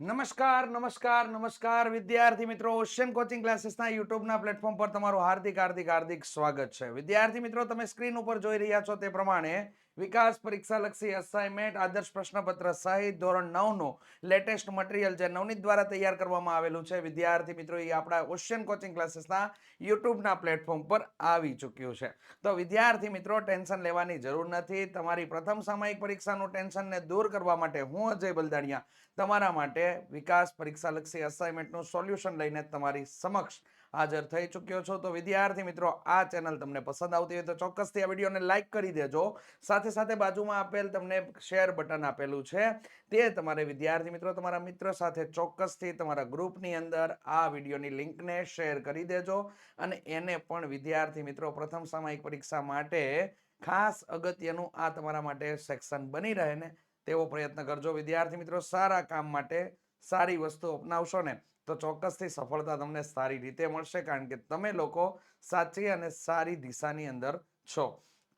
નમસ્કાર નમસ્કાર નમસ્કાર વિદ્યાર્થી મિત્રો. ઓશિયન કોચિંગ ક્લાસીસના યુટ્યુબના પ્લેટફોર્મ પર તમારું હાર્દિક હાર્દિક હાર્દિક સ્વાગત છે. વિદ્યાર્થી મિત્રો, તમે સ્ક્રીન ઉપર જોઈ રહ્યા છો તે પ્રમાણે વિકાસ પરીક્ષા લક્ષી અસાઇનમેન્ટ આદર્શ પ્રશ્નપત્ર સહિત ધોરણ નવનું લેટેસ્ટ મટીરિયલ જે નવનીત દ્વારા તૈયાર કરવામાં આવેલું છે. વિદ્યાર્થી મિત્રો, એ આપણા ઓશિયન કોચિંગ ક્લાસીસના યુટ્યુબના પ્લેટફોર્મ પર આવી ચૂક્યું છે. તો વિદ્યાર્થી મિત્રો, ટેન્શન લેવાની જરૂર નથી. તમારી પ્રથમ સામાયિક પરીક્ષાનું ટેન્શનને દૂર કરવા માટે હું અજય બલદાણિયા. તમારા માટે વિકાસ પરીક્ષા લક્ષી અસાઇનમેન્ટનું સોલ્યુશન લઈને તમારી સમક્ષ હાજર થઈ ચૂક્યો છો. તો વિદ્યાર્થી મિત્રો, આ ચેનલ તમને પસંદ આવતી હોય તો ચોક્કસથી આ વિડીયોને લાઇક કરી દેજો. સાથે સાથે બાજુમાં આપેલ તમને શેર બટન આપેલું છે. તે તમારે વિદ્યાર્થી મિત્રો, તમારા મિત્ર સાથે ચોક્કસથી તમારા ગ્રુપની અંદર આ વિડીયોની લિંકને શેર કરી દેજો અને એને પણ વિદ્યાર્થી મિત્રો પ્રથમ સામાયિક પરીક્ષા માટે ખાસ અગત્યનું આ તમારા માટે સેક્શન બની રહે ને તેવો પ્રયત્ન કરજો. વિદ્યાર્થી મિત્રો, સારા કામ માટે સારી વસ્તુ અપનાવશો ને તો ચોક્કસથી સફળતા તમને સારી રીતે મળશે, કારણ કે તમે લોકો સાચી અને સારી દિશાની અંદર છો.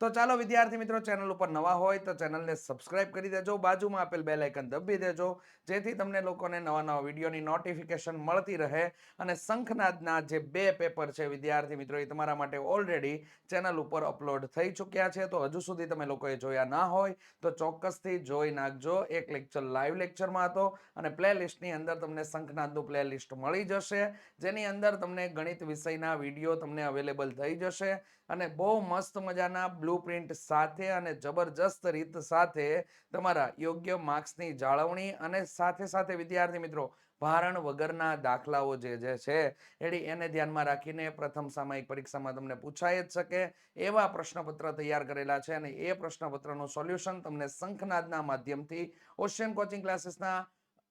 તો ચાલો વિદ્યાર્થી મિત્રો ચેનલ ઉપર નવા હોય તો ચેનલને સબસ્ક્રાઇબ કરી દેજો. બાજુમાં આપેલ બે લાઇકન દબી દેજો, જેથી તમને લોકોને નવા નવા વિડીયોની નોટિફિકેશન મળતી રહે. અને શંખનાદના જે બે પેપર છે વિદ્યાર્થી મિત્રો, એ તમારા માટે ઓલરેડી ચેનલ ઉપર અપલોડ થઈ ચૂક્યા છે. તો હજુ સુધી તમે લોકોએ જોયા ના હોય તો ચોક્કસથી જોઈ નાખજો. એક લેક્ચર લાઈવ લેક્ચરમાં હતો અને પ્લેલિસ્ટની અંદર તમને શંખનાદનું પ્લેલિસ્ટ મળી જશે. જેની અંદર તમને ગણિત વિષયના વીડિયો તમને અવેલેબલ થઈ જશે. અને બહુ મસ્ત મજાના બ્લુ પ્રિન્ટ સાથે અને જબરજસ્ત રીત સાથે તમારા યોગ્ય માર્ક્સની જાળવણી અને સાથે સાથે વિદ્યાર્થી મિત્રો ભારણ વગરના દાખલાઓ જે જે છે, એડી એને ધ્યાનમાં રાખીને પ્રથમ સામાયિક પરીક્ષામાં તમને પૂછાય જ શકે. એવા પ્રશ્નપત્ર તૈયાર કરેલા છે અને એ પ્રશ્નપત્રનું સોલ્યુશન તમને શંખનાદના માધ્યમથી ઓશિયન કોચિંગ ક્લાસીસના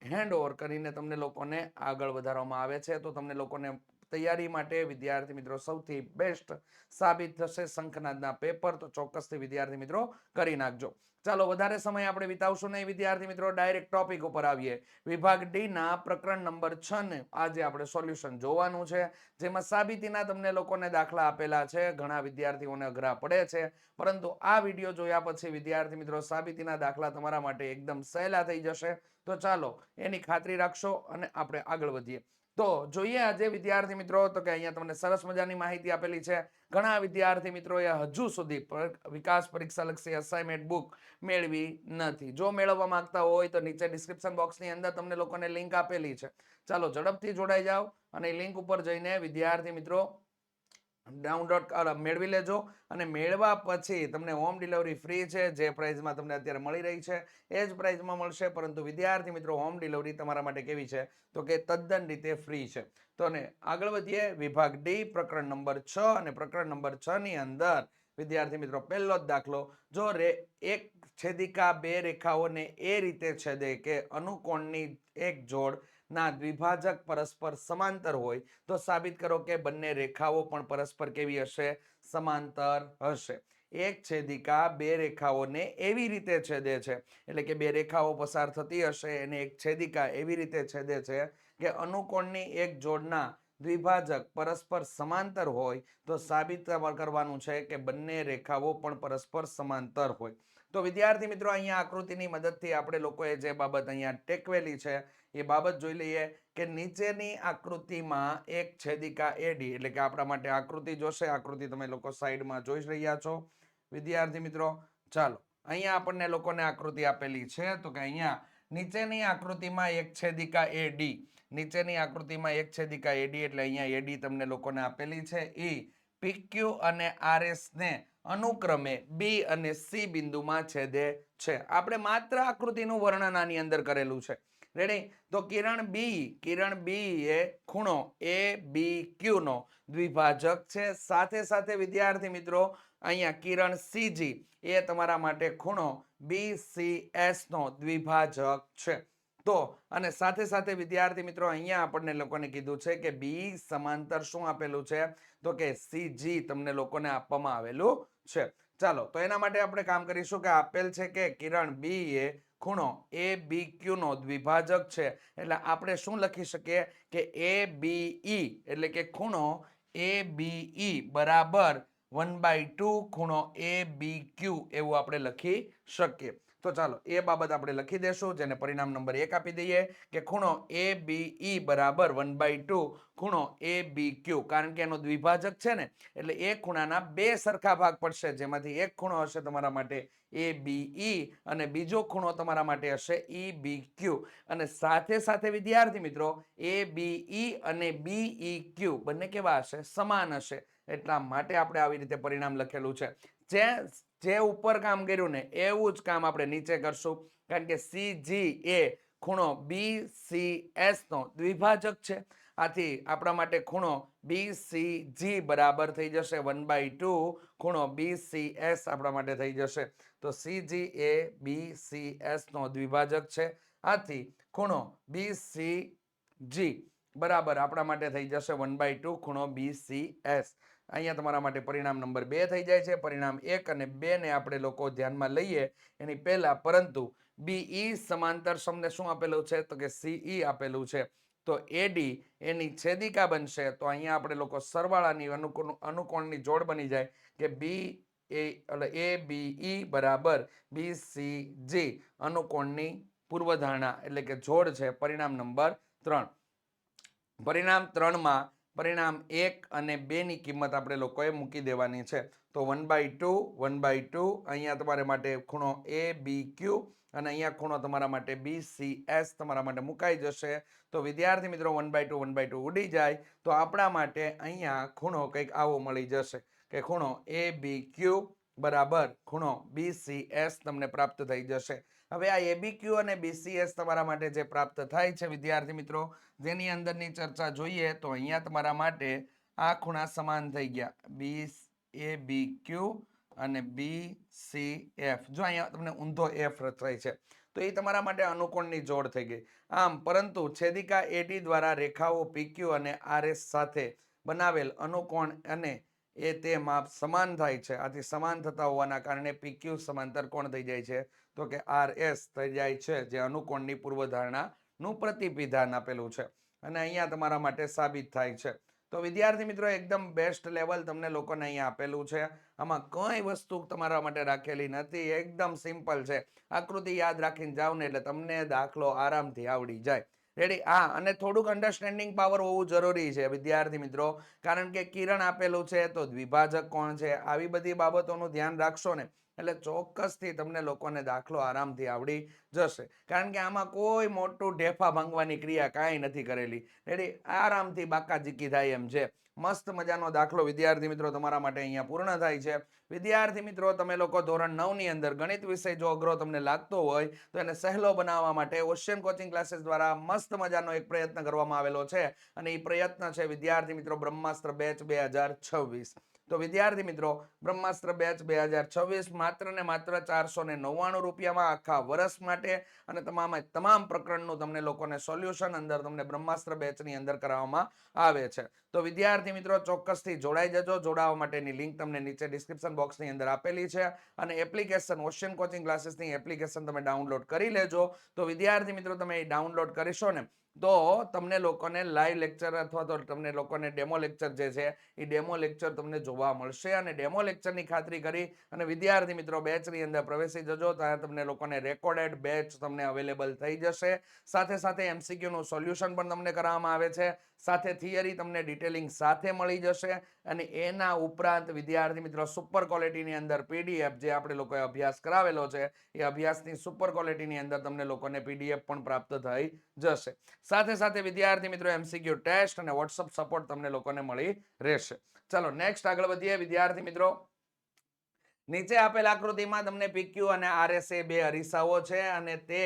હેન્ડ ઓવર કરીને તમને લોકોને આગળ વધારવામાં આવે છે. તો તમને લોકોને તૈયારી માટે વિદ્યાર્થી મિત્રો સૌથી બેસ્ટ સાબિત થશે શંખનાદના પેપર તો ચોક્કસથી વિદ્યાર્થી મિત્રો કરી નાખજો. ચાલો, વધારે સમય આપણે વિતાવશું નહીં વિદ્યાર્થી મિત્રો. ડાયરેક્ટ ટોપિક ઉપર આવીએ. વિભાગ ડી ના પ્રકરણ નંબર છ ને આજે આપણે સોલ્યુશન જોવાનું છે, જેમાં સાબિતીના તમને લોકોને દાખલા આપેલા છે. ઘણા વિદ્યાર્થીઓને અઘરા પડે છે. પરંતુ આ વીડિયો જોયા પછી વિદ્યાર્થી મિત્રો સાબિતીના દાખલા તમારા માટે એકદમ સહેલા થઈ જશે. તો ચાલો, એની ખાતરી રાખશો અને આપણે આગળ વધીએ. તો જોઈએ આજે વિદ્યાર્થી મિત્રો, તો કે અહીંયા તમને સરસ મજાની માહિતી આપેલી છે. ઘણા વિદ્યાર્થી મિત્રોએ હજુ સુધી વિકાસ પરીક્ષા લક્ષી અસાઇનમેન્ટ બુક મેળવી નથી. જો મેળવવા માંગતા હોય તો નીચે ડિસ્ક્રિપ્શન બોક્સની અંદર તમને લોકોને લિંક આપેલી છે. ચાલો ઝડપથી જોડાઈ જાઓ અને લિંક ઉપર જઈને વિદ્યાર્થી મિત્રો ડાઉનલોડ મેળવી લેજો અને મેળવા પછી તમને હોમ ડિલિવરી ફ્રી છે, જે પ્રાઇઝમાં તમને અત્યારે મળી રહી છે, એ જ પ્રાઇઝમાં મળશે. પરંતુ વિદ્યાર્થી મિત્રો હોમ ડિલિવરી તમારા માટે કેવી છે? તો કે તદ્દન રીતે ફ્રી છે. તો ને આગળ વધીએ, વિભાગ ડી પ્રકરણ નંબર છ અને પ્રકરણ નંબર છ ની અંદર વિદ્યાર્થી મિત્રો, પહેલો જ દાખલો. જો રે, એક છેદિકા બે રેખાઓને એ રીતે છેદે કે અનુકોણની એક જોડ ના દ્વિભાજક પરસ્પર સમાંતર હોય, તો સાબિત કરો કે બંને રેખાઓ પણ પરસ્પર કેવી હશે? સમાંતર હશે. એક છેદિકા બે રેખાઓને એવી રીતે છેદે છે. એટલે કે બે રેખાઓ પસાર થતી હશે અને એક છેદિકા એવી રીતે છેદે છે કે અનુકોણની એક જોડના દ્વિભાજક પરસ્પર સમાંતર હોય, તો સાબિત કરવાનું છે કે બંને રેખાઓ પણ પરસ્પર સમાંતર હોય. તો વિદ્યાર્થી મિત્રો, અહીંયા આકૃતિની મદદથી આપણે લોકોએ જે બાબત અહીંયા ટેકવેલી છે એ બાબત જોઈ લઈએ કે નીચેની આકૃતિમાં એક છેદિકા એડી એટલે કે આપણા માટે આકૃતિ જોશે. આકૃતિ તમે લોકો સાઈડમાં જોઈ રહ્યા છો. વિદ્યાર્થી મિત્રો, ચાલો, અહીંયા આપણને લોકોને આકૃતિ આપેલી છે. તો કે અહીંયા નીચેની આકૃતિમાં એક છેદિકા એડી નીચેની આકૃતિમાં એક છેદિકા એડી એટલે અહીંયા એડી તમને લોકોને આપેલી છે. એ પીક્યુ અને આરએસ ને અનુક્રમે બી અને સી બિંદુમાં છેદે છે. આપણે માત્ર આકૃતિનું વર્ણન આની અંદર કરેલું છે. રેડી તો કિરણ બી કિરણ બી એ ખૂણો એ બી ક્યુ નો દ્વિભાજક છે. સાથે સાથે વિદ્યાર્થી મિત્રો, અહીંયા કિરણ સીજી એ તમારા માટે ખૂણો બી સી એસ નો દ્વિભાજક છે. તો, અને સાથે સાથે વિદ્યાર્થી મિત્રો, અહીંયા આપણને લોકોને કીધું છે કે બી સમાંતર શું આપેલું છે? તો કે સીજી તમને લોકોને આપવામાં આવેલું છે. ચાલો, તો એના માટે આપણે કામ કરીશું કે આપેલ છે કે કિરણ બી એ ખૂણો એ બી ક્યુ નો દ્વિભાજક છે. એટલે આપણે શું લખી શકીએ કે એ બી ઈ એટલે કે ખૂણો એ બી ઈ બરાબર વન બાય ટુ ખૂણો એ બી ક્યુ એવું આપણે લખી શકીએ. તો ચાલો, એ બાબત આપણે લખી દેશું, જેને પરિણામ નંબર એક આપી દઈએ કે ખૂણો એ બી ઈ બરાબર વન બાય ટુ ખૂણો એ બી ક્યુ. કારણ કે એનો દ્વિભાજક છે ને, એટલે એ ખૂણાના બે સરખા ભાગ પડશે. જેમાંથી એક ખૂણો હશે તમારા માટે એ બી ઈ અને બીજો ખૂણો તમારા માટે હશે ઈ બી ક્યુ. અને સાથે સાથે વિદ્યાર્થી મિત્રો, એ બી ઈ અને બી ઈ ક્યુ બંને કેવા હશે? સમાન હશે. એટલા માટે આપણે આવી રીતે પરિણામ લખેલું છે. જે જે ઉપર કામ કર્યું ને એવું જ કામ આપણે નીચે કરશું. કારણ કે સી જી એ ખૂણો બી સી એસનો દ્વિભાજક છે. આથી આપણા માટે ખૂણો બી સી જી બરાબર થઈ જશે. વન બાય ટુ ખૂણો બી સી એસ આપણા માટે થઈ જશે. તો સી જી એ બી સી એસનો દ્વિભાજક છે. આથી ખૂણો બી સી જી બરાબર આપણા માટે થઈ જશે. વન બાય ટુ ખૂણો બી સી એસ અહીંયા તમારા માટે પરિણામ નંબર બે થઈ જાય છે. પરિણામ એક અને બે ને આપણે લોકો ધ્યાનમાં લઈએ. એની પહેલાં પરંતુ બીઈ સમાંતર સમને શું આપેલું છે? તો કે સીઈ આપેલું છે. તો એડી એની છેદિકા બનશે. તો અહીંયા આપણે લોકો સરવાળાની અનુકોણ, અનુકોણની જોડ બની જાય કે બી એ, એટલે એ બી ઈ બરાબર બી સી જી અનુકોણની પૂર્વધારણા એટલે કે જોડ છે. પરિણામ નંબર ત્રણ. પરિણામ ત્રણમાં પરિણામ એક અને બેની કિંમત આપણે લોકોએ મૂકી દેવાની છે. તો one by two one by two અહીંયા તમારે માટે ખૂણો એ બી ક્યુ અને અહીંયા ખૂણો તમારા માટે બી સી એસ તમારા માટે મુકાઈ જશે. તો વિદ્યાર્થી મિત્રો one by two one by two ઉડી જાય. તો આપણા માટે અહીંયા ખૂણો કંઈક આવો મળી જશે કે ખૂણો એ બી ક્યુ બરાબર, ખૂણો બી સી એસ તમને પ્રાપ્ત થઈ જશે. હવે આ એબીક્યુ અને બીસીએસ તમારા માટે જે પ્રાપ્ત થાય છે, વિદ્યાર્થી મિત્રો, જેની અંદરની ચર્ચા જોઈએ તો અહીંયા તમારા માટે આ ખૂણા સમાન થઈ ગયા. બી એ બી ક્યુ અને બી સી એફ જો અહીંયા તમને ઊંધો એફ રચાય છે, તો એ તમારા માટે અનુકોણની જોડ થઈ ગઈ. આમ, પરંતુ છેદિકા એડી દ્વારા રેખાઓ પીક્યુ અને આરએસ સાથે બનાવેલ અનુકોણ અને એ તે માપ સમાન થાય છે. આથી સમાન થતા હોવાના કારણે પીક્યુ સમાંતર કોણ થઈ જાય છે? તો કે આર એસ થઈ જાય છે, જે અનુકોણની પૂર્વધારણાનું પ્રતિપિધાન આપેલું છે. અને અહીંયા તમારા માટે સાબિત થાય છે. તો વિદ્યાર્થી મિત્રો, એકદમ બેસ્ટ લેવલ તમને લોકોને અહીંયા આપેલું છે. આમાં કંઈ વસ્તુ તમારા માટે રાખેલી નથી. એકદમ સિમ્પલ છે. આકૃતિ યાદ રાખીને જાઓ ને એટલે તમને દાખલો આરામથી આવડી જાય. રેડી હા, અને થોડુંક અન્ડરસ્ટેન્ડિંગ પાવર હોવું જરૂરી છે, વિદ્યાર્થી મિત્રો. કારણ કે કિરણ આપેલું છે, તો દ્વિભાજક કોણ છે? આવી બધી બાબતોનું ધ્યાન રાખશો ને, એટલે ચોક્કસથી તમને લોકોને દાખલો આરામથી આવડી જશે. કારણ કે આમાં કોઈ મોટું ઢેફા ભાંગવાની ક્રિયા કાંઈ નથી કરેલી. રેડી આરામથી બાકા જીકી થાય એમ છે. મસ્ત મજાનો દાખલો વિદ્યાર્થી મિત્રો તમારા માટે અહીંયા પૂર્ણ થાય છે. વિદ્યાર્થી મિત્રો, તમે લોકો ધોરણ નવની અંદર ગણિત વિષય જો અઘરો તમને લાગતો હોય, તો એને સહેલો બનાવવા માટે ઓશિયન કોચિંગ ક્લાસીસ દ્વારા મસ્ત મજાનો એક પ્રયત્ન કરવામાં આવેલો છે. અને એ પ્રયત્ન છે વિદ્યાર્થી મિત્રો બ્રહ્માસ્ત્ર બેચ બે હજાર છવ્વીસ. તો વિદ્યાર્થી મિત્રો, બ્રહ્માસ્ત્ર બેચ બે હજાર છવ્વીસ માત્ર ને માત્ર ચારસો ને નવ્વાણું રૂપિયામાં આખા વર્ષ માટે અને તમામ તમામ પ્રકરણનું તમને લોકોને સોલ્યુશન અંદર તમને બ્રહ્માસ્ત્ર બેચની અંદર કરાવવામાં આવે છે. તો વિદ્યાર્થી મિત્રો, ચોક્કસથી જોડાઈ જજો. જોડાવા માટેની લિંક તમને નીચે ડિસ્ક્રિપ્શન બોક્સની અંદર આપેલી છે અને એપ્લિકેશન ઓશિયન કોચિંગ ક્લાસીસની એપ્લિકેશન તમે ડાઉનલોડ કરી લેજો. તો વિદ્યાર્થી મિત્રો, તમે એ ડાઉનલોડ કરીશો ને તો તમને લોકોને લાઈવ લેક્ચર અથવા તો તમને લોકોને ડેમો લેક્ચર જે છે, એ ડેમો લેક્ચર તમને જોવા મળશે. અને ડેમો લેક્ચરની ખાતરી કરી અને વિદ્યાર્થી મિત્રો બેચની અંદર પ્રવેશી જજો, ત્યાં તમને લોકોને રેકોર્ડેડ બેચ તમને અવેલેબલ થઈ જશે. સાથે સાથે એમસીક્યુનું સોલ્યુશન પણ તમને કરવામાં આવે છે. સાથે થિયરી તમને ડિટેલિંગ સાથે મળી જશે અને એના ઉપરાંત વિદ્યાર્થી મિત્રો સુપર ક્વોલિટીની અંદર પીડીએફ જે આપણે લોકોએ અભ્યાસ કરાવેલો છે, એ અભ્યાસની સુપર ક્વોલિટીની અંદર તમને લોકોને પીડીએફ પણ પ્રાપ્ત થઈ જશે. સાથે સાથે વિદ્યાર્થી મિત્રો એમસીક્યુ ટેસ્ટ અને વોટ્સઅપ સપોર્ટ તમને લોકોને મળી રહેશે. ચલો નેક્સ્ટ આગળ વધીએ. વિદ્યાર્થી મિત્રો, નીચે આપેલ આકૃતિમાં તમને પીક્યુ અને આરએસએ બે અરીસાઓ છે અને તે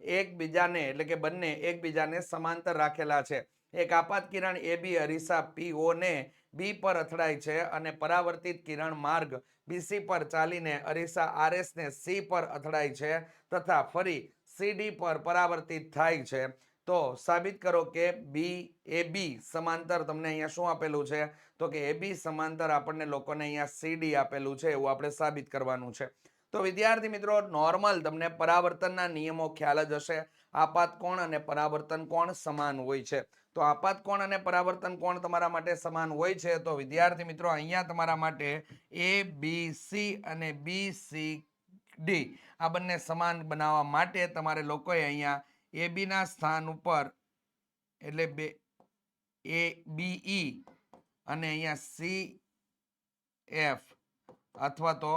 એકબીજાને, એટલે કે બંને એકબીજાને સમાંતર રાખેલા છે. એક આપાત કિરણ એ બી અરીસા પી ઓને બી પર અથડાય છે અને પરાવર્તિત કિરણ માર્ગ બીસી પર ચાલીને અરીસા આરએસને સી પર અથડાય છે તથા ફરી સીડી પર પરાવર્તિત થાય છે. તો સાબિત કરો કે બી, એ બી સમાંતર તમને અહીંયા શું આપેલું છે? તો કે એ બી સમાંતર આપણને લોકોને અહીંયા સીડી આપેલું છે એવું આપણે સાબિત કરવાનું છે. તો વિદ્યાર્થી મિત્રો, નોર્મલ તમને પરાવર્તનના નિયમો ખ્યાલ જ હશે. આપાત કોણ અને પરાવર્તન કોણ સમાન હોય છે? તો આપાત કોણ અને પરાવર્તન કોણ તમારા માટે સમાન હોય છે? તો વિદ્યાર્થી મિત્રો, અહીંયા તમારા માટે એ બી સી અને બી સી ડી આ બંને સમાન બનાવવા માટે તમારે લોકોએ અહીંયા એ બીના સ્થાન ઉપર એટલે બે એ બી ઈ અને અહીંયા સી એફ અથવા તો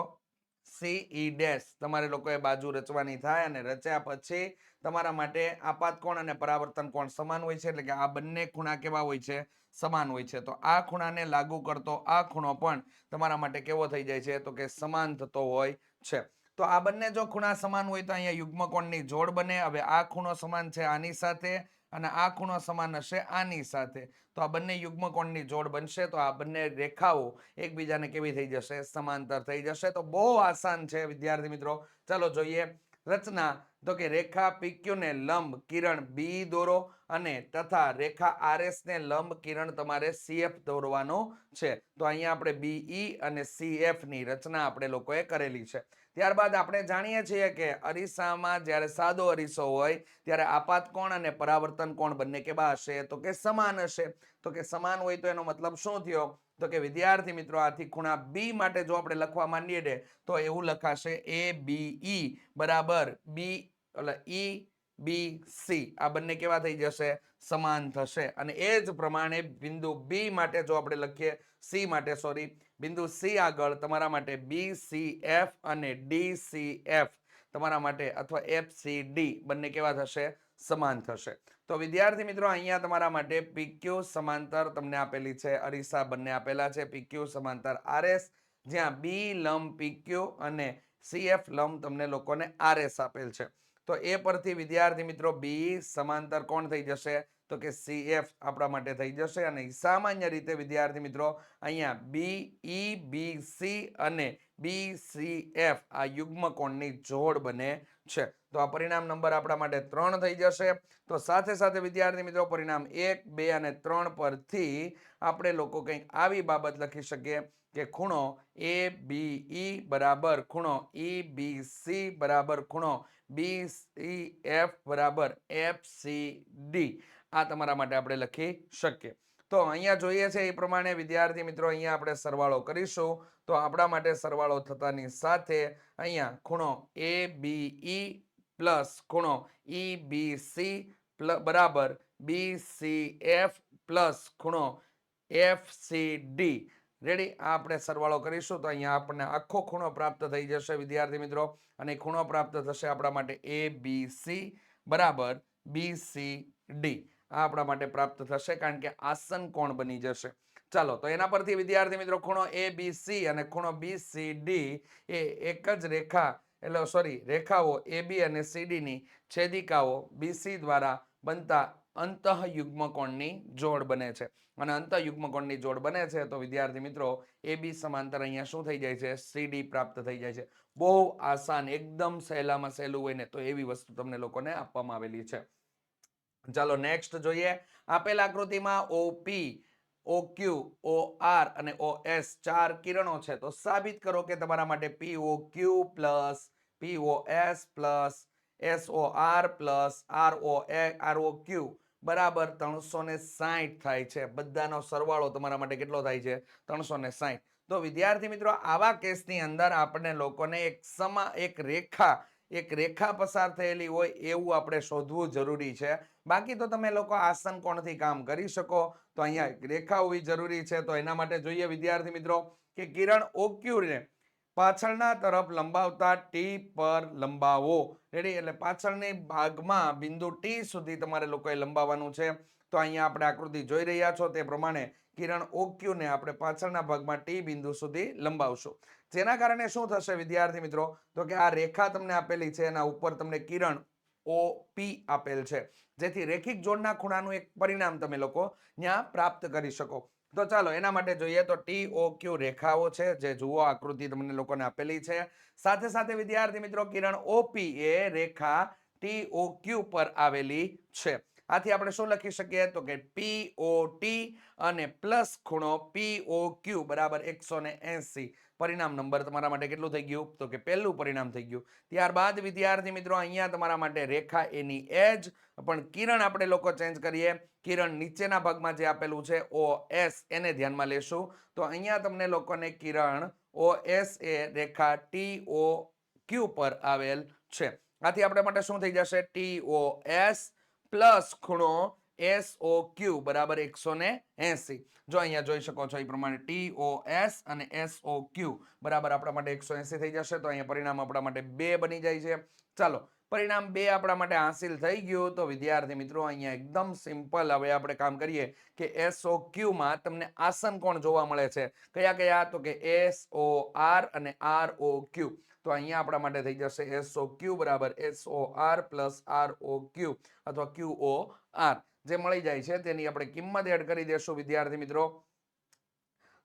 સીઈ ડેશ તમારે લોકોએ બાજુ રચવાની થાય અને રચ્યા પછી તમારા માટે આપાત કોણ અને પરાવર્તન કોણ સમાન હોય છે? એટલે કે આ બંને ખૂણા કેવા હોય છે? સમાન હોય છે. તો આ ખૂણાને લાગુ કરતો આ ખૂણો પણ તમારા માટે કેવો થઈ જાય છે? તો કે સમાન થતો હોય છે. તો આ બંને જો ખૂણા સમાન હોય તો અહીંયા યુગ્મકોણની જોડ બને. હવે આ ખૂણો સમાન છે આની સાથે અને આ ખૂણો સમાન હશે આની સાથે. તો આ બંને યુગ્મકોણની જોડ બનશે. તો આ બંને રેખાઓ એકબીજાને કેવી થઈ જશે? સમાંતર થઈ જશે. તો બહુ આસાન છે વિદ્યાર્થી મિત્રો. ચાલો જોઈએ રચના તો કે રેખા પીક્યુને લંબ કિરણ બી દોરો અને તથા રેખા આરએસ ને લંબ કિરણ તમારે સીએફ દોરવાનો છે. તો અહીંયા આપણે બીઈ અને CF ની રચના આપણે લોકોએ કરેલી છે. ત્યારબાદ આપણે જાણીએ છીએ કે અરીસામાં જ્યારે સાદો અરીસો હોય, ત્યારે આપાત કોણ અને પરાવર્તન કોણ બંને કેવા હશે? તો કે સમાન હશે. તો કે સમાન હોય તો એનો મતલબ શું થયો? તો કે વિદ્યાર્થી મિત્રો, આથી ખૂણા બી માટે જો આપણે લખવા માંડીએ ને તો એવું લખાશે એ બી ઈ બરાબર? બી એટલે ઈ બી સી આ બંને કેવા થઈ જશે? સમાન થશે. અને એ જ પ્રમાણે બિંદુ બી માટે જો આપણે લખીએ સી માટે સોરી બિંદુ સી આગળ તમારા માટે બી સી એફ અને ડી સી એફ તમારા માટે અથવા એફ સી ડી બંને કેવા થશે? સમાન થશે તો વિદ્યાર્થી મિત્રો, અહીંયા તમારા માટે પીક્યુ સમાંતર તમને આપેલી છે. અરીસા બંને આપેલા છે. પીક્યુ સમાંતર આરએસ જ્યાં બી લંબ પીક્યુ અને સીએફ લંબ તમને લોકોને આરએસ આપેલ છે. તો એ પરથી વિદ્યાર્થી મિત્રો બી સમાંતર કોણ થઈ જશે? તો કે સીએફ આપણા માટે થઈ જશે. અને સામાન્ય રીતે વિદ્યાર્થી મિત્રો, અહીંયા બી ઈ બી સી અને બી સી એફ આ યુગ્મ કોણની જોડ બને છે. તો આ પરિણામ નંબર આપણા માટે ત્રણ થઈ જશે. તો સાથે સાથે વિદ્યાર્થી મિત્રો, પરિણામ એક, બે અને ત્રણ પરથી આપણે લોકો કંઈક આવી બાબત લખી શકીએ કે ખૂણો એ બી ઈ બરાબર ખૂણો ઈ બી સી બરાબર ખૂણો બી સી એફ બરાબર એફ સી ડી આ તમારા માટે આપણે લખી શકીએ. તો અહીંયા જોઈએ છે એ પ્રમાણે વિદ્યાર્થી મિત્રો, અહીંયા આપણે સરવાળો કરીશું. તો આપણા માટે સરવાળો થતાની સાથે અહીંયા ખૂણો એ બી ઈ પ્લસ ખૂણો ઈ બી સી બરાબર બી સી એફ પ્લસ ખૂણો એફ સી ડી રેડી આ આપણે સરવાળો કરીશું તો અહીંયા આપણને આખો ખૂણો પ્રાપ્ત થઈ જશે, વિદ્યાર્થી મિત્રો. અને ખૂણો પ્રાપ્ત થશે આપણા માટે એ બી સી બરાબર બી સી ડી આ આપણા માટે પ્રાપ્ત થશે કારણ કે આસન કોણ બની જશે. ચાલો, તો એના પરથી વિદ્યાર્થી મિત્રો, ખૂણો એ બી સી અને ખૂણો બી સી ડી એ એક જ રેખા એટલે સોરી રેખાઓ એ બી અને સીડીની છેદિકાઓ બીસી દ્વારા બનતા અંતઃયુગ્મકોણની જોડ બને છે. અને અંતઃયુગ્મ કોણની જોડ બને છે તો વિદ્યાર્થી મિત્રો એ બી સમાંતર અહીંયા શું થઈ જાય છે? સીડી પ્રાપ્ત થઈ જાય છે. બહુ આસાન, એકદમ સહેલામાં સહેલું હોય ને તો એવી વસ્તુ તમને લોકોને આપવામાં આવેલી છે. ચાલો નેક્સ્ટ જોઈએ. આપેલ આકૃતિમાં ઓપી ઓ ક્યુ, ઓ આર અને ઓ એસ ચાર કિરણો છે. તો સાબિત કરો કે તમારા માટે P O Q plus P O S plus S O plus R O A R O Q બરાબર ત્રણસો ને સાહીઠ થાય છે. બધાનો સરવાળો તમારા માટે કેટલો થાય છે? ત્રણસો ને સાહીઠ તો વિદ્યાર્થી મિત્રો, આવા કેસની અંદર આપણે લોકોને એક સમા, એક રેખા એક રેખા પસાર થયેલી હોય એવું આપણે શોધવું જરૂરી છે. બાકી તો તમે લોકો આસન કોણથી કામ કરી શકો. તો અહીંયા રેખા હોવી જરૂરી છે. તો એના માટે જોઈએ વિદ્યાર્થી મિત્રો કે કિરણ ઓક્યુને પાછળના તરફ લંબાવતા ટી પર લંબાવો. રેડી એટલે પાછળની ભાગમાં બિંદુ ટી સુધી તમારે લોકોએ લંબાવવાનું છે. તો અહીંયા આપણે આકૃતિ જોઈ રહ્યા છો. તે પ્રમાણે કિરણ ઓક્યુને આપણે પાછળના ભાગમાં ટી બિંદુ સુધી લંબાવશું. જેના કારણે શું થશે વિદ્યાર્થી મિત્રો? તો કે આ રેખા તમને આપેલી છે. એના ઉપર તમને કિરણ ઓ પી આપેલ છે. જેથી રેખિક જોડના ખૂણાનું એક પરિણામ તમે લોકો ત્યાં પ્રાપ્ત કરી શકો. તો ચાલો, એના માટે જોઈએ તો ટી ઓ ક્યુ રેખાઓ છે, જે જુઓ આકૃતિ તમને લોકોને આપેલી છે. સાથે સાથે વિદ્યાર્થી મિત્રો કિરણ ઓપી એ રેખા ટી ઓ ક્યુ પર આવેલી છે. આથી આપણે શું લખી શકીએ? તો કે પી ઓ ટી અને પ્લસ ખૂણો પી ઓ ક્યુ બરાબર એકસો ને એસી. પરિણામ નંબર તમારા માટે કેટલું થઈ ગયું? તો કે પહેલું પરિણામ થઈ ગયું. ત્યારબાદ, વિદ્યાર્થી મિત્રો, અહીંયા તમારા માટે રેખા એની એજ. પણ કિરણ આપણે લોકો ચેન્જ કરીએ. કિરણ નીચેના ભાગમાં જે આપેલું છે ઓ એસ એને ધ્યાનમાં લેશું. તો અહીંયા તમને લોકોને કિરણ ઓ એસ એ રેખા ટી ઓ ક્યુ પર આવેલ છે. આથી આપણે માટે શું થઈ જશે? ટી ઓ એસ પ્લસ ખૂણો એસ ઓ ક્યુ બરાબર એકસો ને એસી. જો અહીંયા જોઈ શકો છો, એ પ્રમાણે ટી ઓ એસ અને એસ ઓ ક્યુ બરાબર આપણા માટે એકસો એસી થઈ જશે, તો અહીંયા પરિણામ આપણા માટે બે બની જાય છે. ચાલો, પરિણામ બે આપણા માટે હાંસિલ થઈ ગયું. તો વિદ્યાર્થી મિત્રો, અહીંયા એકદમ સિમ્પલ હવે આપણે કામ કરીએ કે એસઓ ક્યુમાં તમને આસન કોણ જોવા મળે છે? કયા કયા? તો કે એસ ઓ આર અને આર ઓ ક્યુ તો અહીંયા આપણા માટે થઈ જશે એસ ઓ ક્યુ બરાબર S O R plus R O Q અથવા ક્યુ ઓ આર. જે મળી જાય છે તેની આપણે કિંમત એડ કરી દેશું, વિદ્યાર્થી મિત્રો.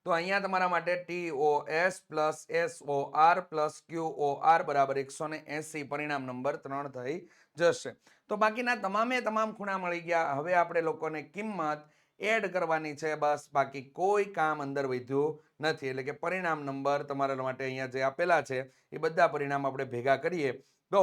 તો અહીંયા તમારા માટે T O S plus S O R plus Q O R બરાબર એકસો ને એસી પરિણામ નંબર ત્રણ થઈ જશે. તો બાકીના તમામે તમામ ખૂણા મળી ગયા. હવે આપણે લોકોને કિંમત એડ કરવાની છે, બસ. બાકી કોઈ કામ અંદર વધ્યું નથી. એટલે કે પરિણામ નંબર તમારા માટે અહીંયા જે આપેલા છે, એ બધા પરિણામ આપણે ભેગા કરીએ. તો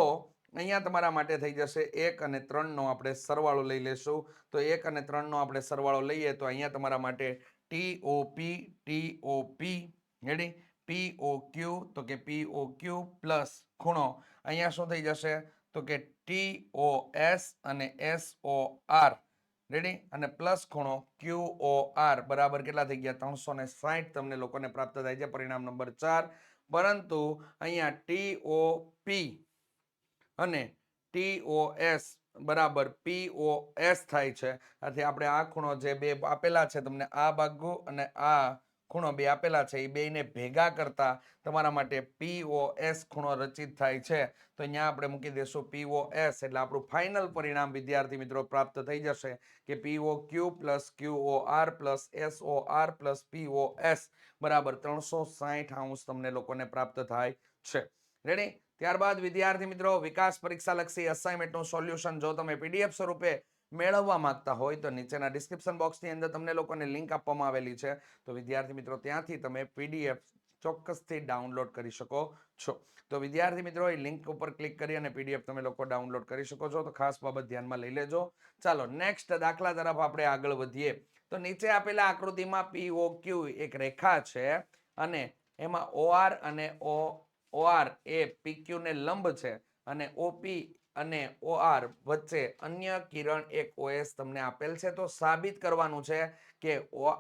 અહીંયા તમારા માટે થઈ જશે એક અને ત્રણનો આપણે સરવાળો લઈ લેશું. તો એક અને ત્રણનો આપણે સરવાળો લઈએ તો અહીંયા તમારા માટે T O P, T O P ready P O Q, તો કે પી ઓ ક્યુ પ્લસ ખૂણો. અહીંયા શું થઈ જશે? તો કે ટી ઓ એસ અને એસ ઓ આર. રેડી અને પ્લસ ખૂણો ક્યુ ઓ આર બરાબર કેટલા થઈ ગયા? ત્રણસો ને સાઠ તમને લોકોને પ્રાપ્ત થાય છે. પરિણામ નંબર ચાર. પરંતુ અહીંયા ટી ઓ પી અને ટી ઓ એસ બરાબર પી ઓ એસ થાય છે. આથી આપણે આ ખૂણો જે બે આપેલા છે, તમને આ ભાગો અને આ ખૂણો બે આપેલા છે, એ બેને ભેગા કરતા તમારા માટે પી ઓ એસ ખૂણો રચિત થાય છે. તો અહીંયા આપણે મૂકી દઈશું પીઓ એસ એટલે આપણું ફાઇનલ પરિણામ, વિદ્યાર્થી મિત્રો, પ્રાપ્ત થઈ જશે કે P O Q plus Q O R plus S O R plus P O S બરાબર ત્રણસો સાહીઠ આઉન્સ તમને લોકોને પ્રાપ્ત થાય છે. રેડી ત્યારબાદ વિદ્યાર્થી મિત્રો, વિકાસ પરીક્ષા લક્ષી અસાઇનમેન્ટનું સોલ્યુશન જો તમે પીડીએફ સ્વરૂપે મેળવવા માંગતા હોય તો નીચેના ડિસ્ક્રિપ્શન બોક્સની અંદર તમને લોકોને લિંક આપવામાં આવેલી છે. તો વિદ્યાર્થી મિત્રો, ત્યાંથી તમે પીડીએફ ચોક્કસથી ડાઉનલોડ કરી શકો છો. તો વિદ્યાર્થી મિત્રો, એ લિંક ઉપર ક્લિક કરી અને પીડીએફ તમે લોકો ડાઉનલોડ કરી શકો છો. તો ખાસ બાબત ધ્યાનમાં લઈ લેજો. ચાલો નેક્સ્ટ દાખલા તરફ આપણે આગળ વધીએ. તો નીચે આપેલા આકૃતિમાં પી ઓ ક્યુ એક રેખા છે અને એમાં ઓઆર અને ઓ ઓઆર એ પીક્યુ ને લંબ છે અને ઓપી અને ઓઆર વચ્ચે અન્ય કિરણ એક ઓએસ તમને આપેલ છે. તો સાબિત કરવાનું છે કે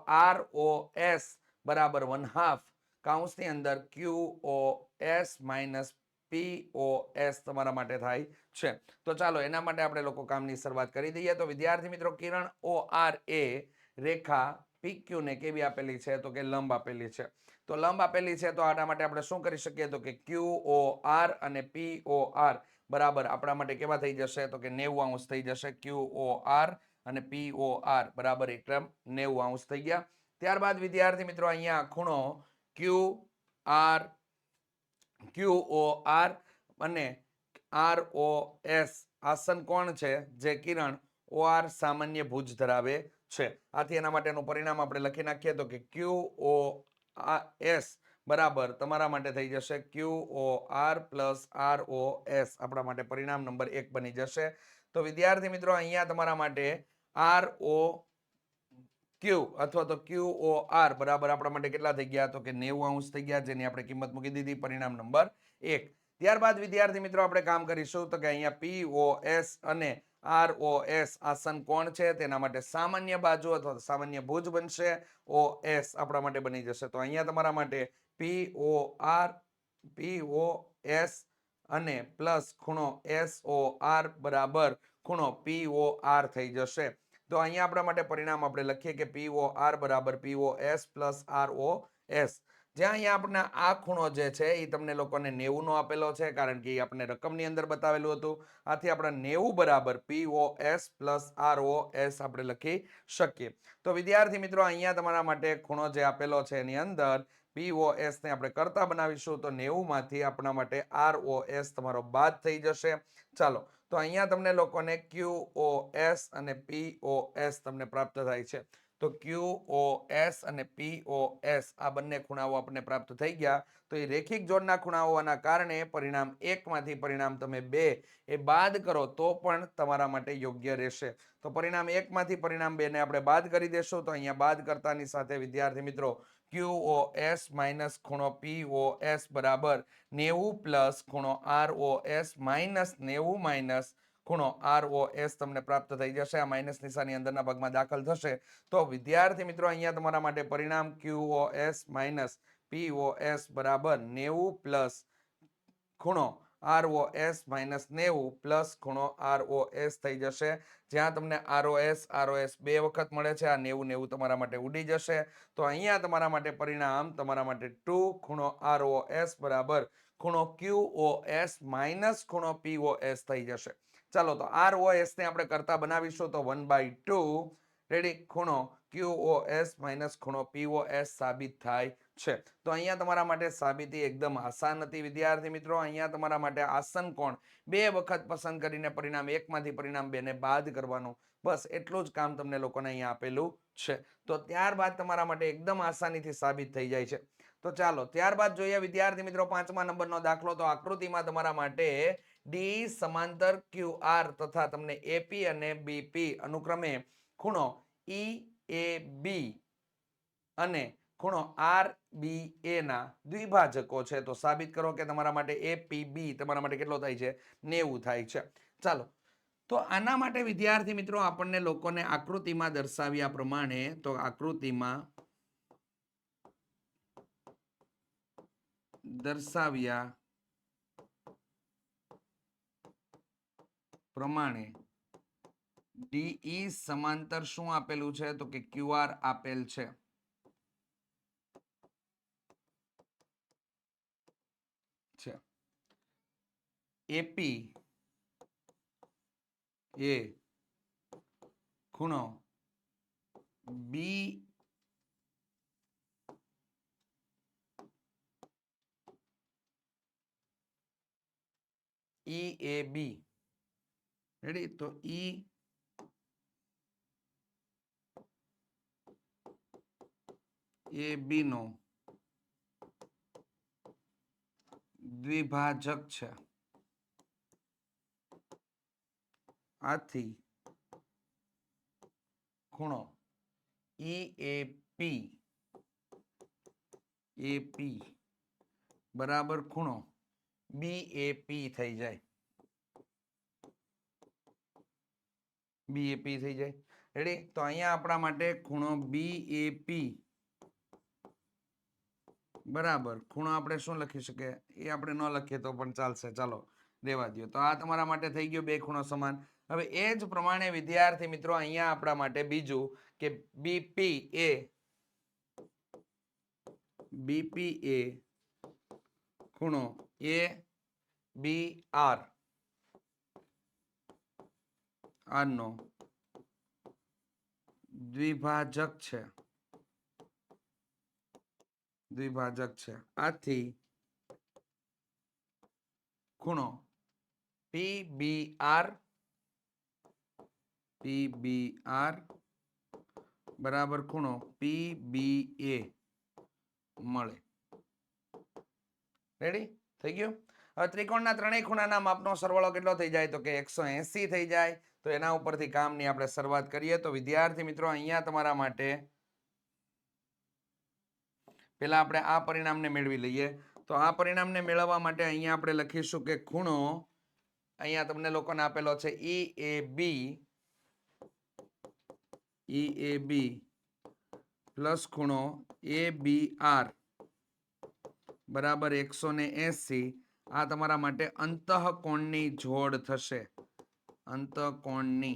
આર ઓ એસ બરાબર વન હાફ કાઉન્સની અંદર Q O S minus P O S તમારા માટે થાય છે. તો ચાલો એના માટે આપણે લોકો કામની શરૂઆત કરી દઈએ. તો વિદ્યાર્થી મિત્રો કિરણ ઓ આર એ રેખા પીક્યુ ને કેવી આપેલી છે તો કે લંબ આપેલી છે. તો લંબ આપેલી છે તો આના માટે આપણે શું કરી શકીએ તો કે ક્યુ ઓ આર અને પી ઓ આર બરાબર આપણા માટે કેવા થઈ જશે તો કે નેવું અંશ થઈ જશે ક્યુ ઓ આર અને પી ઓ આર બરાબર એકદમ નેવું અંશ થઈ ગયા. ત્યારબાદ વિદ્યાર્થી મિત્રો અહીંયા ખૂણો Q R, Q O R અને આર ઓ એસ આસન કોણ છે? જે કિરણ ઓ આર સામાન્ય ભુજ ધરાવે છે. આથી એના માટેનું પરિણામ આપણે લખી નાખીએ તો કે ક્યુ ઓ એસ બરાબર તમારા માટે થઈ જશે Q O R plus R O S આપણા માટે પરિણામ નંબર એક બની જશે. તો વિદ્યાર્થી મિત્રો, અહીંયા તમારા માટે આર ઓ ક્યુ અથવા તો ક્યુ ઓ આર બરાબર આપણા માટે કેટલા થઈ ગયા? તો કે નેવું અંશ થઈ ગયા, જેની આપણે કિંમત મૂકી દીધી પરિણામ નંબર એક. ત્યારબાદ વિદ્યાર્થી મિત્રો, આપણે કામ કરીશું તો કે અહીંયા પી ઓ એસ અને આર ઓ એસ આસન કોણ છે? તેના માટે સામાન્ય બાજુ અથવા સામાન્ય ભુજ બનશે. ઓ એસ આપણા માટે બની જશે. તો અહીંયા તમારા માટે P O R P O S અને પ્લસ ખૂણો એસ ઓ આર બરાબર ખૂણો પી ઓ આર થઈ જશે. તો અહીંયા આપણા માટે પરિણામ આપણે લખીએ કે પી ઓ આર બરાબર P O S plus R O S જ્યાં અહીંયા આપણે આ ખૂણો જે છે એ તમને લોકોને નેવુંનો આપેલો છે, કારણ કે એ આપણને રકમની અંદર બતાવેલું હતું. આથી આપણે નેવું બરાબર P O S plus R O S આપણે લખી શકીએ. તો વિદ્યાર્થી મિત્રો, અહીંયા તમારા માટે ખૂણો જે આપેલો છે એની અંદર પી ઓ એસ ને આપણે કરતા બનાવીશું. તો નેવું માંથી આપણા માટે આર ઓ એસ તમારો બાદ થઈ જશે. ચાલો, તો અહીંયા તમને લોકોને ક્યુ ઓ એસ અને પી ઓ એસ તમને પ્રાપ્ત થાય છે. તો ક્યુ ઓ એસ અને પી ઓ એસ આ બંને ખૂણાઓ આપણને પ્રાપ્ત થઈ ગયા. તો એ રેખિક જોડના ખૂણાઓના કારણે પરિણામ એકમાંથી પરિણામ તમે બે એ બાદ કરો તો પણ તમારા માટે યોગ્ય રહેશે. તો પરિણામ એકમાંથી પરિણામ બેને આપણે બાદ કરી દેશું. તો અહીંયા બાદ કરતાની સાથે વિદ્યાર્થી મિત્રો ક્યુ ઓ એસ માઇનસ ખૂણો પી ઓ એસ બરાબર નેવું પ્લસ ખૂણો આર ઓ એસ માઇનસ નેવું માઇનસ ખૂણો આર ઓ એસ તમને પ્રાપ્ત થઈ જશે. આ માઇનસ નિશાની અંદરના ભાગમાં દાખલ થશે. તો વિદ્યાર્થી મિત્રો, અહીંયા તમારા માટે પરિણામ Q O S minus P O S બરાબર નેવું પ્લસ ખૂણો આર ઓ એસ માઇનસ નેવું પ્લસ ખૂણો આર ઓ એસ થઈ જશે. જ્યાં તમને R O S R O S બે વખત મળે છે. આ નેવું નેવું તમારા માટે ઉડી જશે. તો અહીંયા તમારા માટે પરિણામ તમારા માટે ટુ ખૂણો આર ઓ એસ બરાબર ખૂણો ક્યુ ઓ એસ માઇનસ ખૂણો પી ઓ એસ થઈ જશે. ચાલો તો આર ઓ એસ ને આપણે કરતા બનાવીશું તો વન બાય ટુ રેડી ખૂણો ક્યુ એસ માઇનસ ખૂણો પી ઓ એસ સાબિત થાય છે. તો અહીંયા તમારા માટે સાબિતી એકદમ આસાન હતી, વિદ્યાર્થી મિત્રો. અહીંયા તમારા માટે આસન કોણ? બે વખત પસંદ કરીને પરિણામ એકમાંથી પરિણામ બેને બાદ કરવાનું. બસ એટલું જ કામ તમને લોકોને અહીંયા આપેલું છે. તો ત્યારબાદ તમારા માટે એકદમ આસાનીથી સાબિત થઈ જાય છે. તો ચાલો, ત્યારબાદ જોઈએ વિદ્યાર્થી મિત્રો પાંચમા નંબરનો દાખલો. તો આકૃતિમાં તમારા માટે ડી સમાંતર ક્યુ આર તથા તમને એપી અને બીપી અનુક્રમે ખૂણો ઈ, એ, બી અને ખૂણો આર, બી, એ દ્વિભાજકો છે. તો સાબિત કરો કે તમારા માટે એ પી, બી તમારા માટે કેટલો થાય છે? નેવું થાય છે. ચાલો. તો આના માટે વિદ્યાર્થી મિત્રો આપણને લોકોને આકૃતિમાં દર્શાવ્યા પ્રમાણે તો આકૃતિમાં દર્શાવ્યા પ્રમાણે ડીઈ સમાંતર શું આપેલું છે? તો કે ક્યુઆર આપેલ છે. છે. એપી એ ખૂણો બી ઈ એ બી રેડી તો ઈ એ બી નો દ્વિભાજક છે. આથી ખૂણો ઈ એ પી એ પી બરાબર ખૂણો બી એ પી થઈ જાય. બી એ થઈ જાય. રેડી તો અહીંયા આપણા માટે ખૂણો બી એ બરાબર. ખૂણો આપણે શું લખી શકીએ? એ આપણે ન લખીએ તો પણ ચાલશે. ચાલો દેવા દો તો આ તમારા માટે થઈ ગયો બે ખૂણો સમાન. હવે એ જ પ્રમાણે વિદ્યાર્થી મિત્રો અહીંયા આપણા માટે બીજું કે બીપી એ બીપી એ ખૂણો એ બી આર આરનો દ્વિભાજક છે. દ્વિભાજક છે. આથી ખૂણો પી બી બરાબર ખૂણો પી મળે. રેડી થઈ ગયું? હવે ત્રિકોણના ત્રણેય ખૂણાના માપનો સરવાળો કેટલો થઈ જાય? તો કે એકસો એસી થઈ જાય. તો એના ઉપરથી કામની આપણે શરૂઆત કરીએ. તો વિદ્યાર્થી મિત્રો, અહીંયા તમારા માટે પહેલા આપણે આ પરિણામને મેળવી લઈએ. તો આ પરિણામને મેળવવા માટે અહીંયા આપણે લખીશું કે ખૂણો અહીંયા તમને લોકોને આપેલો છે ઈ એ બી ઈ એ બી પ્લસ ખૂણો એ બી આર બરાબર એકસો ને એસી. આ તમારા માટે અંતઃકોણની જોડ થશે. અંતઃકોણની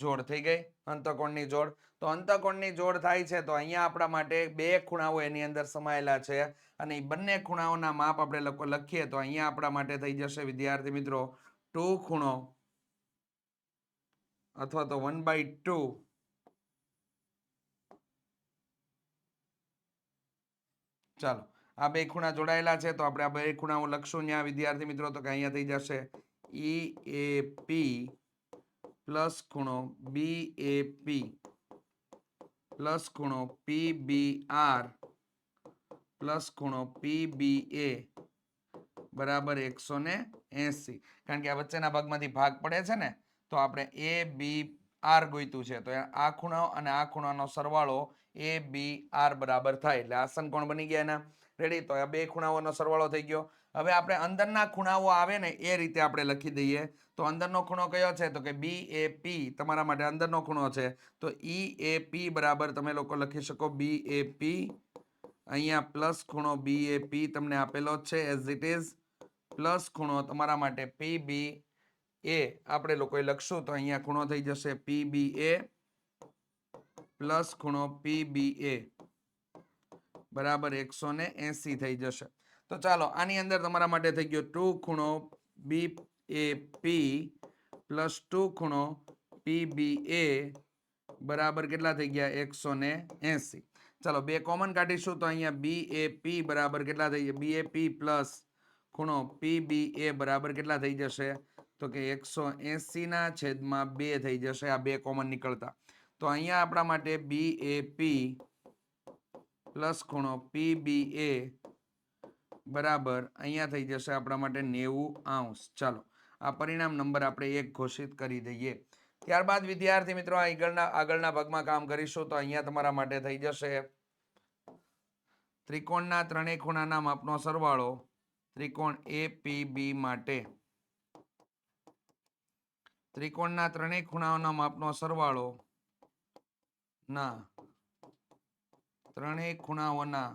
જોડ થઈ ગઈ? અંતકોણની જોડ. તો અંતકોણની જોડ થાય છે, તો અહીંયા આપણા માટે બે ખૂણાઓ એની અંદર સમાયેલા છે અને એ બંને ખૂણાઓના માપ આપણે લખીએ તો અહીંયા આપણા માટે થઈ જશે, વિદ્યાર્થી મિત્રો, ટુ ખૂણો અથવા તો વન બાય ટુ ચાલો, આ બે ખૂણા જોડાયેલા છે, તો આપણે આ બે ખૂણાઓ લખશું ત્યાં વિદ્યાર્થી મિત્રો, તો કે અહીંયા થઈ જશે ઈ એ પી પ્લસ ખૂણો બી એ પી પ્લસ ખૂણો પી બી આર પ્લસ ખૂણો પી બી એ બરાબર એકસો ને એસી કારણ કે આ વચ્ચેના ભાગમાંથી ભાગ પડે છે ને, તો આપણે એ બી આર ગોઈતું છે. તો આ ખૂણો અને આ ખૂણાનો સરવાળો એ બી આર બરાબર થાય. એટલે આસન કોણ બની ગયા એના? રેડી તો આ બે ખૂણાઓનો સરવાળો થઈ ગયો. હવે આપણે અંદરના ખૂણાઓ આવે ને એ રીતે આપણે લખી દઈએ. તો અંદરનો ખૂણો કયો છે? તો કે બી એ પી તમારા માટે અંદરનો ખૂણો છે. તો ઈ એ પી બરાબર તમે લોકો લખી શકો બી એ પી અહીંયા પ્લસ ખૂણો બી એ પી તમને આપેલો છે એઝ ઇટ ઇઝ પ્લસ ખૂણો તમારા માટે પી બી એ આપણે લોકોએ લખશું તો અહીંયા ખૂણો થઈ જશે પી બી એ પ્લસ ખૂણો પી બી એ બરાબર એકસો ને એસી થઈ જશે. તો ચાલો, આની અંદર તમારા માટે થઈ ગયો ટુ ખૂણો બી એ પી પ્લસ ટુ ખૂણો પી બી એ બરાબર કેટલા થઈ ગયા? એકસો ને એસી. ચાલો, બે કોમન કાઢીશું તો અહીંયા બી એ પી બરાબર કેટલા થઈ ગયા? બી એ પી પ્લસ ખૂણો પી બી એ બરાબર કેટલા થઈ જશે? તો કે એકસો એસીના છેદમાં બે થઈ જશે, આ બે કોમન નીકળતા. તો અહીંયા આપણા માટે બી એ પી પ્લસ ખૂણો પી બી એ બરાબર, અહીંયા થઈ જશે આપણા માટે નેવું આંશ. ચાલો, આ પરિણામ નંબર આપણે એક ઘોષિત કરી દઈએ. ત્યારબાદ વિદ્યાર્થી મિત્રો આગળના આગળના ભાગમાં કામ કરીશું તો અહીંયા તમારા માટે થઈ જશે. ત્રિકોણના ત્રણેય ખૂણાના માપનો સરવાળો ત્રિકોણ એ માટે. ત્રિકોણના ત્રણેય ખૂણાઓના માપનો સરવાળો ના, ત્રણેય ખૂણાઓના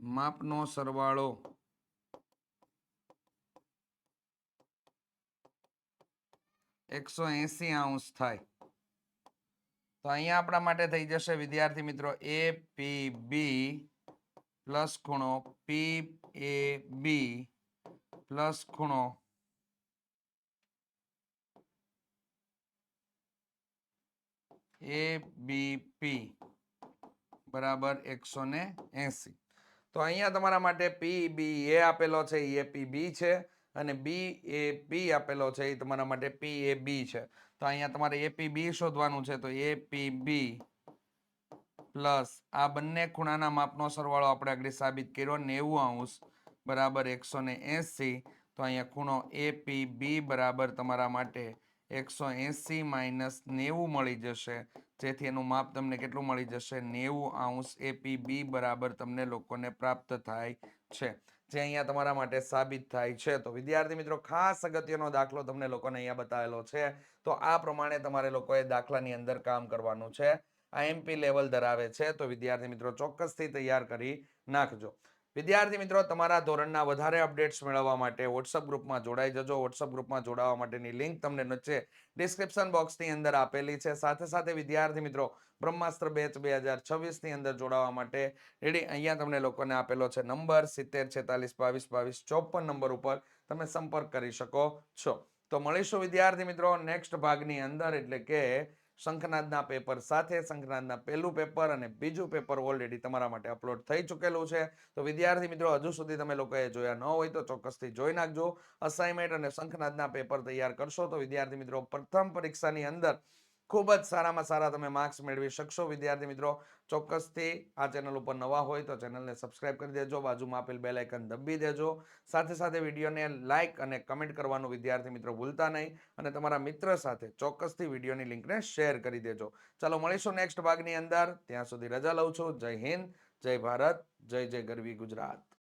માપનો સરવાળો. એકસો એસી અંશ થાય. તો અહીંયા આપણા માટે થઈ જશે, વિદ્યાર્થી મિત્રો, એ પી બી પ્લસ ખૂણો પી એ બી પ્લસ ખૂણો એ બી પી બરાબર એકસો ને એસી. તો અહીંયા તમારા માટે પી બી એ આપેલો છે એ પી બી છે અને બી એ પી આપેલો છે, એ તમારા માટે પી એ બી છે. તો અહીંયા તમારે એ પી બી શોધવાનું છે, તો એ પી બી પ્લસ આ બંને ખૂણાના માપનો સરવાળો આપણે આગળ સાબિત કર્યો, નેવું અંશ બરાબર એકસો ને એસી. તો અહીંયા ખૂણો એ પી બી બરાબર તમારા માટે એકસો એસી માઇનસ નેવું મળી જશે. જેથી એનું માપ તમને કેટલું મળી જશે? નેવું અંશ એપી બી બરાબર તમને લોકોને પ્રાપ્ત થાય છે. જે અહીંયા તમારા માટે સાબિત થાય છે. તો વિદ્યાર્થી મિત્રો, ખાસ અગત્યનો દાખલો તમને લોકોને અહીંયા બતાવેલો છે. તો આ પ્રમાણે તમારે લોકોએ દાખલાની અંદર કામ કરવાનું છે. આઈએમપી લેવલ ધરાવે છે. તો વિદ્યાર્થી મિત્રો, ચોક્કસથી તૈયાર કરી નાખજો. વિદ્યાર્થી મિત્રો, તમારા ધોરણના વધારે અપડેટ્સ મેળવવા માટે વોટ્સઅપ ગ્રુપમાં જોડાઈ જજો. વોટ્સઅપ ગ્રુપમાં જોડાવા માટેની લિંક તમને નીચે ડિસ્ક્રિપ્શન બોક્સની અંદર આપેલી છે. સાથે સાથે વિદ્યાર્થી મિત્રો, બ્રહ્માસ્ત્ર બેચ બે હજાર છવ્વીસની અંદર જોડાવા માટે રેડી. અહીંયા તમને લોકોને આપેલો છે નંબર સિત્તેર, છેતાલીસ, બાવીસ બાવીસ, ચોપન નંબર ઉપર તમે સંપર્ક કરી શકો છો. તો મળીશું વિદ્યાર્થી મિત્રો, નેક્સ્ટ ભાગની અંદર. એટલે કે શંખનાદના પેપર સાથે શંખનાદના પહેલું પેપર અને બીજું પેપર ઓલરેડી તમારા માટે અપલોડ થઈ ચૂકેલું છે. તો વિદ્યાર્થી મિત્રો, હજુ સુધી તમે લોકોએ જોયા ન હોય તો ચોક્કસથી જોઈ નાખજો. અસાઇનમેન્ટ અને શંખનાદના પેપર તૈયાર કરશો તો વિદ્યાર્થી મિત્રો, પ્રથમ પરીક્ષાની અંદર ખૂબ જ સારામાં સારા તમે માર્ક્સ મેળવી શકશો. વિદ્યાર્થી મિત્રો, ચોક્કસથી આ ચેનલ ઉપર નવા હોય તો ચેનલને સબસ્ક્રાઇબ કરી દેજો. બાજુમાં આપેલ બેલ આઇકન દબી દેજો. સાથે સાથે વિડીયોને લાઇક અને કમેન્ટ કરવાનું વિદ્યાર્થી મિત્રો ભૂલતા નહીં અને તમારા મિત્ર સાથે ચોક્કસથી વિડીયોની લિંકને શેર કરી દેજો. ચાલો, મળીશું નેક્સ્ટ ભાગની અંદર. ત્યાં સુધી રજા લઉં છું. જય હિન્દ, જય ભારત, જય જય ગરવી ગુજરાત.